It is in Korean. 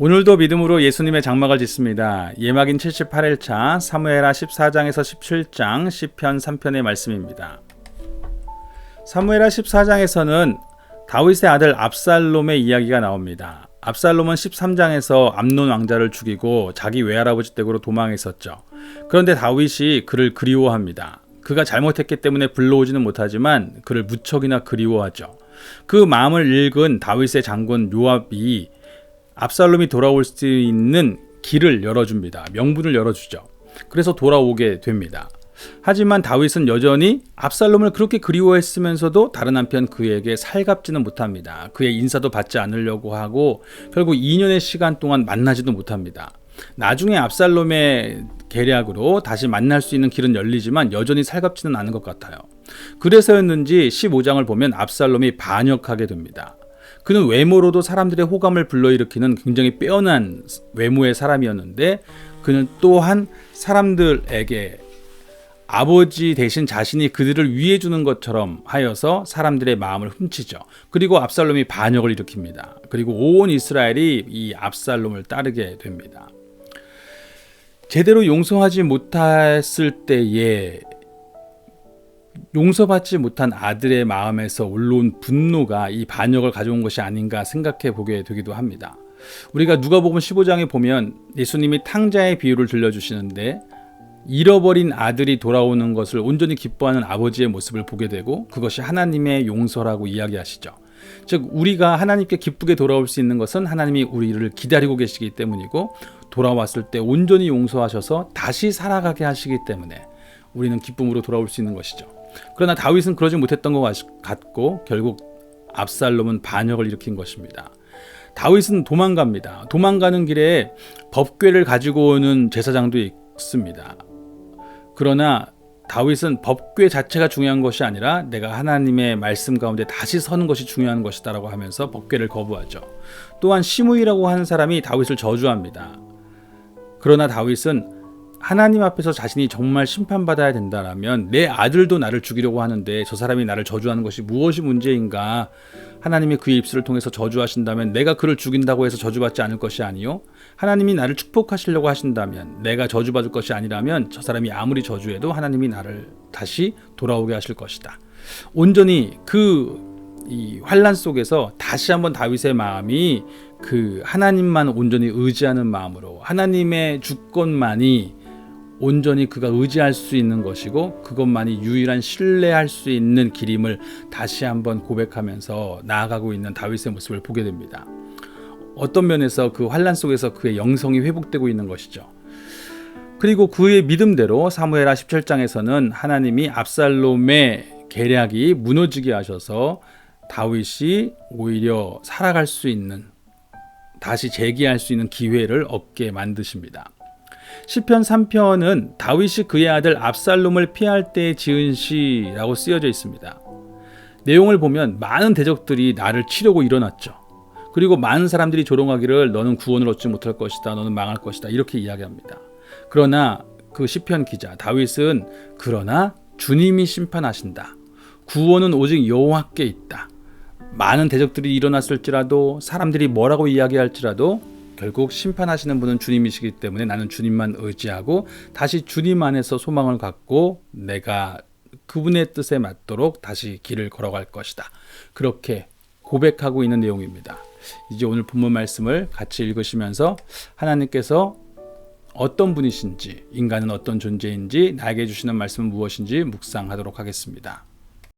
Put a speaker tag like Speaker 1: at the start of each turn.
Speaker 1: 오늘도 믿음으로 예수님의 장막을 짓습니다. 예막인 78일차 사무엘하 14장에서 17장 시편 3편의 말씀입니다. 사무엘하 14장에서는 다윗의 아들 압살롬의 이야기가 나옵니다. 압살롬은 13장에서 암논 왕자를 죽이고 자기 외할아버지 댁으로 도망했었죠. 그런데 다윗이 그를 그리워합니다. 그가 잘못했기 때문에 불러오지는 못하지만 그를 무척이나 그리워하죠. 그 마음을 읽은 다윗의 장군 요압이 압살롬이 돌아올 수 있는 길을 열어줍니다. 명분을 열어주죠. 그래서 돌아오게 됩니다. 하지만 다윗은 여전히 압살롬을 그렇게 그리워했으면서도 다른 한편 그에게 살갑지는 못합니다. 그의 인사도 받지 않으려고 하고 결국 2년의 시간 동안 만나지도 못합니다. 나중에 압살롬의 계략으로 다시 만날 수 있는 길은 열리지만 여전히 살갑지는 않은 것 같아요. 그래서였는지 15장을 보면 압살롬이 반역하게 됩니다. 그는 외모로도 사람들의 호감을 불러일으키는 굉장히 빼어난 외모의 사람이었는데 그는 또한 사람들에게 아버지 대신 자신이 그들을 위해 주는 것처럼 하여서 사람들의 마음을 훔치죠. 그리고 압살롬이 반역을 일으킵니다. 그리고 온 이스라엘이 이 압살롬을 따르게 됩니다. 제대로 용서하지 못했을 때에 용서받지 못한 아들의 마음에서 올라온 분노가 이 반역을 가져온 것이 아닌가 생각해 보게 되기도 합니다. 우리가 누가복음 15장에 보면 예수님이 탕자의 비유를 들려주시는데 잃어버린 아들이 돌아오는 것을 온전히 기뻐하는 아버지의 모습을 보게 되고 그것이 하나님의 용서라고 이야기하시죠. 즉 우리가 하나님께 기쁘게 돌아올 수 있는 것은 하나님이 우리를 기다리고 계시기 때문이고 돌아왔을 때 온전히 용서하셔서 다시 살아가게 하시기 때문에 우리는 기쁨으로 돌아올 수 있는 것이죠. 그러나 다윗은 그러지 못했던 것 같고 결국 압살롬은 반역을 일으킨 것입니다. 다윗은 도망갑니다. 도망가는 길에 법궤를 가지고 오는 제사장도 있습니다. 그러나 다윗은 법궤 자체가 중요한 것이 아니라 내가 하나님의 말씀 가운데 다시 서는 것이 중요한 것이다라고 하면서 법궤를 거부하죠. 또한 시므이라고 하는 사람이 다윗을 저주합니다. 그러나 다윗은 하나님 앞에서 자신이 정말 심판받아야 된다라면 내 아들도 나를 죽이려고 하는데 저 사람이 나를 저주하는 것이 무엇이 문제인가? 하나님이 그의 입술을 통해서 저주하신다면 내가 그를 죽인다고 해서 저주받지 않을 것이 아니요. 하나님이 나를 축복하시려고 하신다면 내가 저주받을 것이 아니라면 저 사람이 아무리 저주해도 하나님이 나를 다시 돌아오게 하실 것이다. 온전히 그 이 환란 속에서 다시 한번 다윗의 마음이 그 하나님만 온전히 의지하는 마음으로 하나님의 주권만이 온전히 그가 의지할 수 있는 것이고 그것만이 유일한 신뢰할 수 있는 길임을 다시 한번 고백하면서 나아가고 있는 다윗의 모습을 보게 됩니다. 어떤 면에서 그 환란 속에서 그의 영성이 회복되고 있는 것이죠. 그리고 그의 믿음대로 사무엘하 17장에서는 하나님이 압살롬의 계략이 무너지게 하셔서 다윗이 오히려 살아갈 수 있는 다시 재기할 수 있는 기회를 얻게 만드십니다. 시편 3편은 다윗이 그의 아들 압살롬을 피할 때 지은 시라고 쓰여져 있습니다. 내용을 보면 많은 대적들이 나를 치려고 일어났죠. 그리고 많은 사람들이 조롱하기를 너는 구원을 얻지 못할 것이다. 너는 망할 것이다. 이렇게 이야기합니다. 그러나 그 시편 기자 다윗은 그러나 주님이 심판하신다. 구원은 오직 여호와께 있다. 많은 대적들이 일어났을지라도 사람들이 뭐라고 이야기할지라도 결국 심판하시는 분은 주님이시기 때문에 나는 주님만 의지하고 다시 주님 안에서 소망을 갖고 내가 그분의 뜻에 맞도록 다시 길을 걸어갈 것이다. 그렇게 고백하고 있는 내용입니다. 이제 오늘 본문 말씀을 같이 읽으시면서 하나님께서 어떤 분이신지, 인간은 어떤 존재인지, 나에게 주시는 말씀은 무엇인지 묵상하도록 하겠습니다.